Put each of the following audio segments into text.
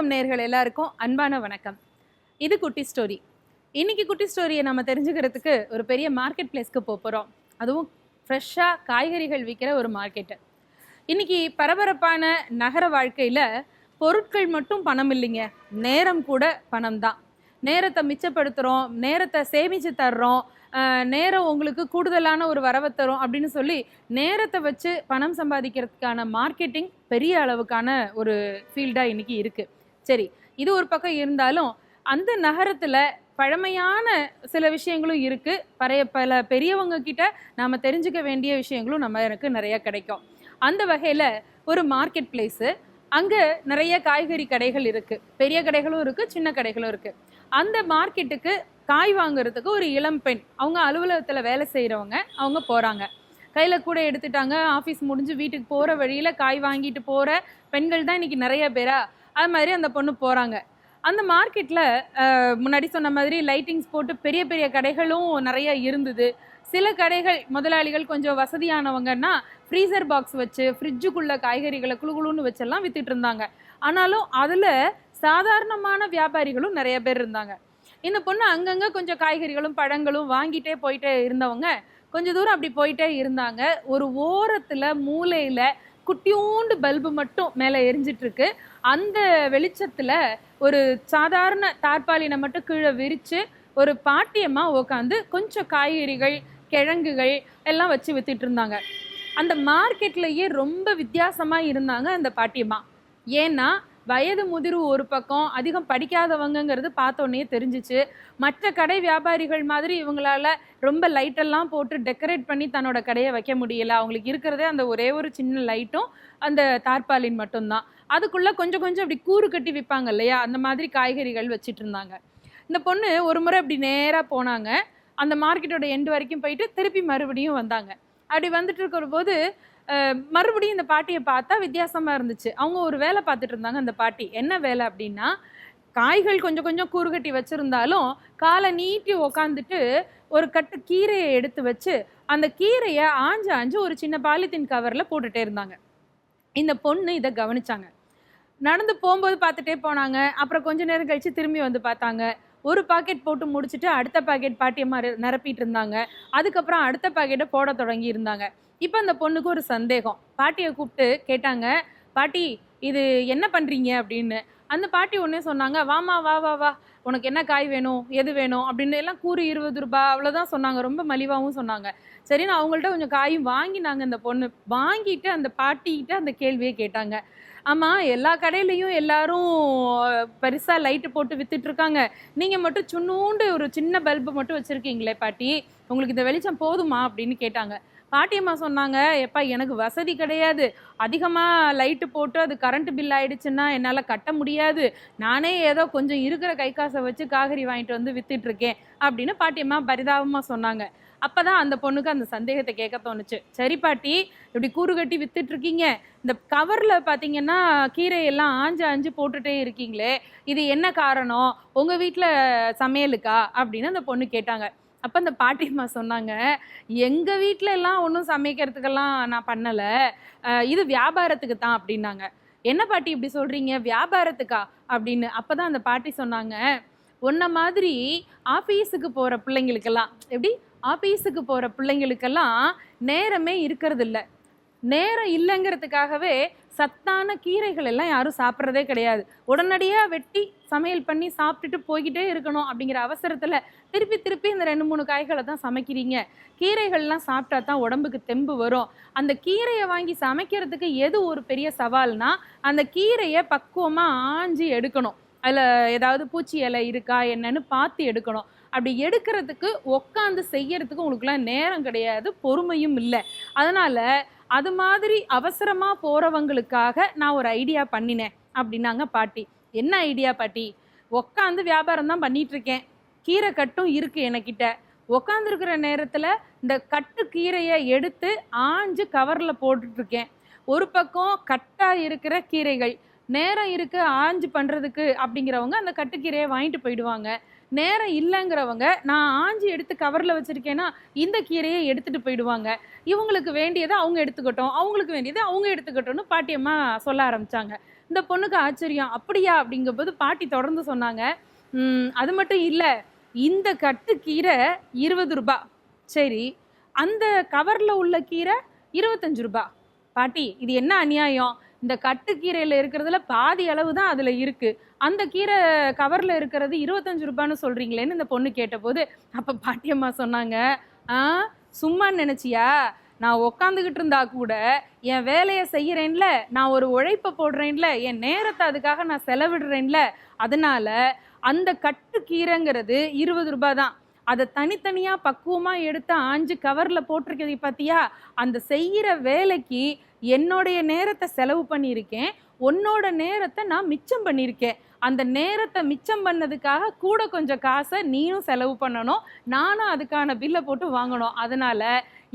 சமூகம் நேர்கள் எல்லாருக்கும் அன்பான வணக்கம். இது குட்டி ஸ்டோரி. இன்னைக்கு குட்டி ஸ்டோரியை நம்ம தெரிஞ்சுக்கிறதுக்கு ஒரு பெரிய மார்க்கெட் பிளேஸ்க்கு போகிறோம் அதுவும் ஃப்ரெஷ்ஷாக காய்கறிகள் விற்கிற ஒரு மார்க்கெட்டு இன்னைக்கு பரபரப்பான நகர வாழ்க்கையில் பொருட்கள் மட்டும் பணம் இல்லைங்க. நேரம் கூட பணம் தான். நேரத்தை மிச்சப்படுத்துகிறோம் நேரத்தை சேமித்து தர்றோம் நேரம் உங்களுக்கு கூடுதலான ஒரு வரவை தரும் அப்படின்னு சொல்லி நேரத்தை வச்சு பணம் சம்பாதிக்கிறதுக்கான மார்க்கெட்டிங் பெரிய அளவுக்கான ஒரு ஃபீல்டாக இன்னைக்கு இருக்குது சரி இது ஒரு பக்கம் இருந்தாலும் அந்த நகரத்தில் பழமையான சில விஷயங்களும் இருக்குது பழைய பல பெரியவங்க கிட்ட நாம் தெரிஞ்சுக்க வேண்டிய விஷயங்களும் நம்ம எனக்கு நிறைய கிடைக்கும். அந்த வகையில் ஒரு மார்க்கெட் பிளேஸு அங்கே நிறைய காய்கறி கடைகள் இருக்குது பெரிய கடைகளும் இருக்குது சின்ன கடைகளும் இருக்குது அந்த மார்க்கெட்டுக்கு காய் வாங்குறதுக்கு ஒரு இளம் பெண் அவங்க அலுவலகத்தில் வேலை செய்கிறவங்க அவங்க போகிறாங்க கையில் கூட எடுத்துட்டாங்க ஆஃபீஸ் முடிஞ்சு வீட்டுக்கு போகிற வழியில் காய் வாங்கிட்டு போகிற பெண்கள் தான் இன்றைக்கி நிறைய பேராக அது மாதிரி அந்த பொண்ணு போகிறாங்க அந்த மார்க்கெட்டில் முன்னாடி சொன்ன மாதிரி லைட்டிங்ஸ் போட்டு பெரிய பெரிய கடைகளும் நிறைய இருந்தது. சில கடைகள் முதலாளிகள் கொஞ்சம் வசதியானவங்கன்னா ஃப்ரீசர் பாக்ஸ் வச்சு ஃப்ரிட்ஜுக்குள்ளே காய்கறிகளை குளு குளுன்னு வச்செல்லாம் வித்துட்டு இருந்தாங்க. ஆனாலும் அதில் சாதாரணமான வியாபாரிகளும் நிறைய பேர் இருந்தாங்க. இந்த பொண்ணு அங்கங்கே கொஞ்சம் காய்கறிகளும் பழங்களும் வாங்கிட்டே போயிட்டே இருந்தவங்க கொஞ்சம் தூரம் அப்படி போயிட்டே இருந்தாங்க. ஒரு ஓரத்தில் மூலையில் குட்டியூண்டு பல்பு மட்டும் மேலே எரிஞ்சிட்டு இருக்கு அந்த வெளிச்சத்தில் ஒரு சாதாரண தார்பாலினை மட்டும் கீழே விரித்து ஒரு பாட்டியம்மா உட்காந்து கொஞ்சம் காய்கறிகள் கிழங்குகள் எல்லாம் வச்சு வித்துட்டு இருந்தாங்க அந்த மார்க்கெட்லயே ரொம்ப வித்தியாசமாக இருந்தாங்க அந்த பாட்டியம்மா. ஏன்னா வயது முதிர்வு ஒரு பக்கம் அதிகம் படிக்காதவங்கங்கிறது பார்த்தோன்னே தெரிஞ்சிச்சு. மற்ற கடை வியாபாரிகள் மாதிரி இவங்களால ரொம்ப லைட்டெல்லாம் போட்டு டெக்கரேட் பண்ணி தன்னோட கடையை வைக்க முடியல. அவங்களுக்கு இருக்கிறதே அந்த ஒரே ஒரு சின்ன லைட்டும் அந்த தார்பாலின் மட்டும்தான். அதுக்குள்ளே கொஞ்சம் கொஞ்சம் அப்படி கூறு கட்டி விற்பாங்க இல்லையா? அந்த மாதிரி காய்கறிகள் வச்சுட்டு இருந்தாங்க. இந்த பொண்ணு ஒரு முறை அப்படி நேராக போனாங்க. அந்த மார்க்கெட்டோட எண்டு வரைக்கும் போயிட்டு திருப்பி மறுபடியும் வந்தாங்க. அப்படி வந்துட்டு இருக்கிற போது மறுபடியும் இந்த பாட்டியை பார்த்தா வித்தியாசமாக இருந்துச்சு. அவங்க ஒரு வேலை பார்த்துட்டு இருந்தாங்க அந்த பாட்டி. என்ன வேலை அப்படின்னா காய்கள் கொஞ்சம் கொஞ்சம் கூறுகட்டி வச்சுருந்தாலும் காலை நீட்டி உக்காந்துட்டு ஒரு கட்டு கீரையை எடுத்து வச்சு அந்த கீரையை ஆஞ்சு ஆஞ்சு ஒரு சின்ன பாலித்தீன் கவரில் போட்டுகிட்டே இருந்தாங்க. இந்த பொண்ணு இதை கவனிச்சாங்க. நடந்து போகும்போது பார்த்துட்டே போனாங்க. அப்புறம் கொஞ்ச நேரம் கழித்து திரும்பி வந்து பார்த்தாங்க. ஒரு பாக்கெட் போட்டு முடிச்சுட்டு அடுத்த பாக்கெட் பாட்டியம்மா நிரப்பிட்டு இருந்தாங்க. அதுக்கப்புறம் அடுத்த பாக்கெட்டை போட தொடங்கி இருந்தாங்க. இப்போ அந்த பொண்ணுக்கு ஒரு சந்தேகம். பாட்டியை கூப்பிட்டு கேட்டாங்க பாட்டி இது என்ன பண்ணுறீங்க அப்படின்னு. அந்த பாட்டி ஒன்றே சொன்னாங்க வாமா வா வா வா. உனக்கு என்ன காய் வேணும்? எது வேணும்? அப்படின்னு எல்லாம் கூறு இருபது ரூபாய் அவ்வளோதான் சொன்னாங்க. ரொம்ப மலிவாகவும் சொன்னாங்க. சரி நான் அவங்கள்ட்ட கொஞ்சம் காயும் வாங்கினாங்க. அந்த பொண்ணு வாங்கிட்டு அந்த பாட்டிக்கிட்ட அந்த கேள்வியை கேட்டாங்க. ஆமாம் எல்லா கடையிலையும் எல்லாரும் பெருசாக லைட்டு போட்டு விற்றுட்ருக்காங்க நீங்கள் மட்டும் சுண்ணூண்டு ஒரு சின்ன பல்பு மட்டும் வச்சுருக்கீங்களே பாட்டி. உங்களுக்கு இந்த வெளிச்சம் போதுமா அப்படின்னு கேட்டாங்க. பாட்டியம்மா சொன்னாங்க எப்பா எனக்கு வசதி கிடையாது. அதிகமாக லைட்டு போட்டு அது கரண்ட் பில் ஆயிடுச்சுன்னா என்னால் கட்ட முடியாது. நானே ஏதோ கொஞ்சம் இருக்கிற கை காசை வச்சு காய்கறி வாங்கிட்டு வந்து வித்துட்ருக்கேன் அப்படின்னு பாட்டியம்மா பரிதாபமாக சொன்னாங்க. அப்போ தான் அந்த பொண்ணுக்கு அந்த சந்தேகத்தை கேட்க தோணுச்சு. சரி பாட்டி இப்படி கூறு கட்டி வித்துட்ருக்கீங்க இந்த கவரில் பார்த்தீங்கன்னா கீரையெல்லாம் ஆஞ்சு ஆஞ்சு போட்டுகிட்டே இருக்கீங்களே. இது என்ன காரணம்? உங்கள் வீட்டில் சமையலுக்கா? அப்படின்னு அந்த பொண்ணு கேட்டாங்க. அப்போ அந்த பாட்டியம்மா சொன்னாங்க எங்கள் வீட்டில எல்லாம் ஒன்றும் சமைக்கிறதுக்கெல்லாம் நான் பண்ணலை. இது வியாபாரத்துக்கு தான் அப்படின்னாங்க. என்ன பாட்டி இப்படி சொல்கிறீங்க வியாபாரத்துக்கா? அப்படின்னு. அப்போ தான் அந்த பாட்டி சொன்னாங்க உன்ன மாதிரி ஆஃபீஸுக்கு போகிற பிள்ளைங்களுக்கெல்லாம் எப்படி? ஆஃபீஸுக்கு போகிற பிள்ளைங்களுக்கெல்லாம் நேரமே இருக்கிறதில்ல. நேரம் இல்லைங்கிறதுக்காகவே சத்தான கீரைகள் எல்லாம் யாரும் சாப்பிட்றதே கிடையாது. உடனடியாக வெட்டி சமையல் பண்ணி சாப்பிட்டுட்டு போய்கிட்டே இருக்கணும் அப்படிங்கிற அவசரத்தில் திருப்பி திருப்பி இந்த ரெண்டு மூணு காய்களை தான் சமைக்கிறீங்க. கீரைகள்லாம் சாப்பிட்டா தான் உடம்புக்கு தெம்பு வரும். அந்த கீரையை வாங்கி சமைக்கிறதுக்கு எது ஒரு பெரிய சவால்னா அந்த கீரையை பக்குவமாக ஆஞ்சி எடுக்கணும். அதில் ஏதாவது பூச்சி இலை இருக்கா என்னன்னு பார்த்து எடுக்கணும். அப்படி எடுக்கிறதுக்கு உட்காந்து செய்யறதுக்கு உங்களுக்குலாம் நேரம் கிடையாது பொறுமையும் இல்லை. அதனால் அது மாதிரி அவசரமாக போகிறவங்களுக்காக நான் ஒரு ஐடியா பண்ணினேன் அப்படின்னாங்க பாட்டி. என்ன ஐடியா பாட்டி? உட்காந்து வியாபாரம் தான் பண்ணிகிட்ருக்கேன் கீரை கட்டும் இருக்குது எனக்கிட்ட. உட்காந்துருக்கிற நேரத்தில் இந்த கட்டு கீரையை எடுத்து ஆஞ்சு கவரில் போட்டுட்ருக்கேன் ஒரு பக்கம் கட்டாக இருக்கிற கீரைகள் நேரம் இருக்குது ஆஞ்சு பண்ணுறதுக்கு அப்படிங்கிறவங்க அந்த கட்டுக்கீரையை வாங்கிட்டு போயிடுவாங்க. நேரம் இல்லைங்கிறவங்க நான் ஆஞ்சி எடுத்து கவரில் வச்சுருக்கேன்னா இந்த கீரையை எடுத்துகிட்டு போயிடுவாங்க. இவங்களுக்கு வேண்டியதை அவங்க எடுத்துக்கட்டும் அவங்களுக்கு வேண்டியதை அவங்க எடுத்துக்கட்டும்னு பாட்டியம்மா சொல்ல ஆரம்பித்தாங்க இந்த பொண்ணுக்கு ஆச்சரியம் அப்படியா? அப்படிங்கும்போது பாட்டி தொடர்ந்து சொன்னாங்க அது மட்டும் இல்லை இந்த கட்டு கீரை இருபது ரூபா. சரி அந்த கவரில் உள்ள கீரை இருபத்தஞ்சு ரூபா. பாட்டி இது என்ன அநியாயம்? இந்த கட்டுக்கீரையில் இருக்கிறதுல பாதி அளவு தான் அதில் இருக்குது அந்த கீரை கவரில் இருக்கிறது இருபத்தஞ்சு ரூபான்னு சொல்கிறீங்களேன்னு இந்த பொண்ணு கேட்டபோது அப்போ பாட்டியம்மா சொன்னாங்க ஆ சும்மா நினச்சியா? நான் உக்காந்துக்கிட்டு இருந்தா கூட என் வேலையை செய்கிறேன்ல நான் ஒரு உழைப்பை போடுறேன்ல என் நேரத்தை அதுக்காக நான் செலவிடுறேன்ல அதனால அந்த கட்டுக்கீரைங்கிறது இருபது ரூபாய் தான். அதை தனித்தனியாக பக்குவமாக எடுத்து ஆஞ்சு கவரில் போட்டிருக்கிறது பார்த்தியா அந்த செய்கிற வேலைக்கு என்னுடைய நேரத்தை செலவு பண்ணியிருக்கேன் உன்னோட நேரத்தை நான் மிச்சம் பண்ணியிருக்கேன். அந்த நேரத்தை மிச்சம் பண்ணதுக்காக கூட கொஞ்சம் காசை நீயும் செலவு பண்ணணும் நானும் அதுக்கான பில்லை போட்டு வாங்கணும். அதனால்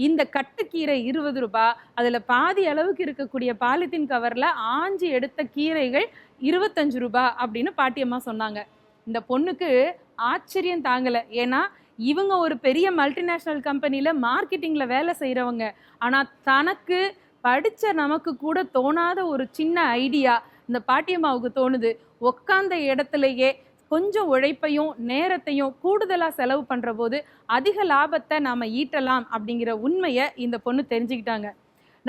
இந்த கட்டுக்கீரை இருபது ரூபாய் அதில் பாதி அளவுக்கு இருக்கக்கூடிய பாலித்தீன் கவரில் ஆஞ்சி எடுத்த கீரைகள் இருபத்தஞ்சு ரூபாய் அப்படின்னு பாட்டியம்மா சொன்னாங்க. இந்த பொண்ணுக்கு ஆச்சரியம் தாங்கலை. ஏன்னா இவங்க ஒரு பெரிய மல்டிநேஷ்னல் கம்பெனியில் மார்க்கெட்டிங்கில் வேலை செய்கிறவங்க ஆனால் தனக்கு படித்த நமக்கு கூட தோணாத ஒரு சின்ன ஐடியா இந்த பாட்டியம்மாவுக்கு தோணுது. உக்காந்த இடத்துலையே கொஞ்சம் உழைப்பையும் நேரத்தையும் கூடுதலாக செலவு பண்ணுற போது அதிக லாபத்தை நாம் ஈட்டலாம் அப்படிங்கிற உண்மையை இந்த பொண்ணு தெரிஞ்சுக்கிட்டாங்க.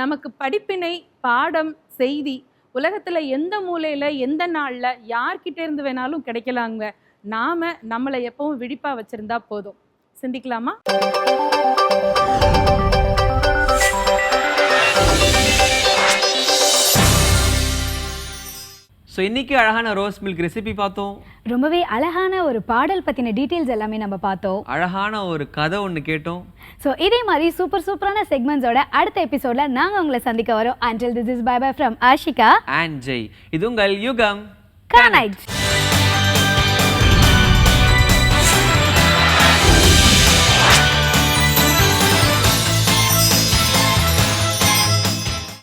நமக்கு படிப்பினை பாடம் செய்தி உலகத்தில் எந்த மூலையில் எந்த நாளில் யார்கிட்ட இருந்து வேணாலும் கிடைக்கலாங்க. நாம நம்மளை எப்பவும் விழிப்பாக வச்சுருந்தா போதும். சிந்திக்கலாமா? ஸோ இன்னைக்கு அழகான ரோஸ் மில்க் ரெசிபி பார்த்தோம். ரொம்பவே அழகான ஒரு பாடல் பற்றின டீட்டெயில்ஸ் எல்லாமே நம்ம பார்த்தோம். அழகான ஒரு கதை ஒன்று கேட்டோம். ஸோ இதே மாதிரி சூப்பர் சூப்பரான செக்மெண்ட்ஸோட அடுத்த எபிசோடில் நாங்கள் உங்களை சந்திக்க வரோம். Until this is bye bye from Ashika and Jai இது உங்கள் யுகம். கானைட்